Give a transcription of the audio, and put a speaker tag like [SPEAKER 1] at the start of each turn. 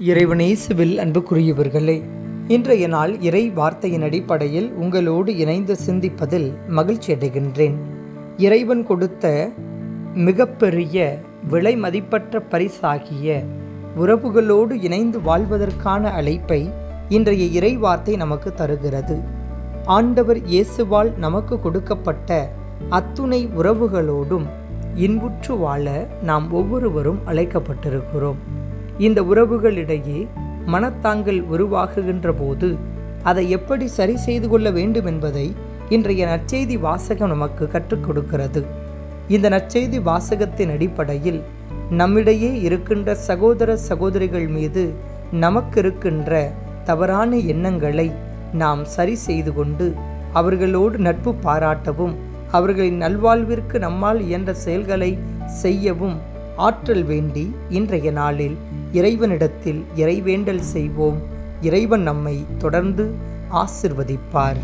[SPEAKER 1] இறைவனேசுவில் அன்புக்குரியவர்களே இன்றைய நாள் இறை வார்த்தையின் அடிப்படையில் உங்களோடு இணைந்து சிந்திப்பதில் மகிழ்ச்சி அடைகின்றேன். இறைவன் கொடுத்த மிகப்பெரிய விலை மதிப்பற்ற பரிசாகிய உறவுகளோடு இணைந்து வாழ்வதற்கான அழைப்பை இன்றைய இறை வார்த்தை நமக்கு தருகிறது. ஆண்டவர் இயேசுவால் நமக்கு கொடுக்கப்பட்ட அத்துணை உறவுகளோடும் இன்புற்று வாழ நாம் ஒவ்வொருவரும் அழைக்கப்பட்டிருக்கிறோம். இந்த உறவுகளிடையே மனத்தாங்கல் உருவாகுகின்ற போது அதை எப்படி சரி செய்து கொள்ள வேண்டும் என்பதை இன்றைய நற்செய்தி வாசகம் நமக்கு கற்றுக் கொடுக்கிறது. இந்த நற்செய்தி வாசகத்தின் அடிப்படையில் நம்மிடையே இருக்கின்ற சகோதர சகோதரிகள் மீது நமக்கு இருக்கின்ற தவறான எண்ணங்களை நாம் சரி செய்து கொண்டு அவர்களோடு நட்பு பாராட்டவும் அவர்களின் நல்வாழ்விற்கு நம்மால் இயன்ற செயல்களை செய்யவும் ஆற்றல் வேண்டி இன்றைய நாளில் இறைவனிடத்தில் இறைவேண்டல் செய்வோம். இறைவன் நம்மை தொடர்ந்து ஆசிர்வதிப்பார்.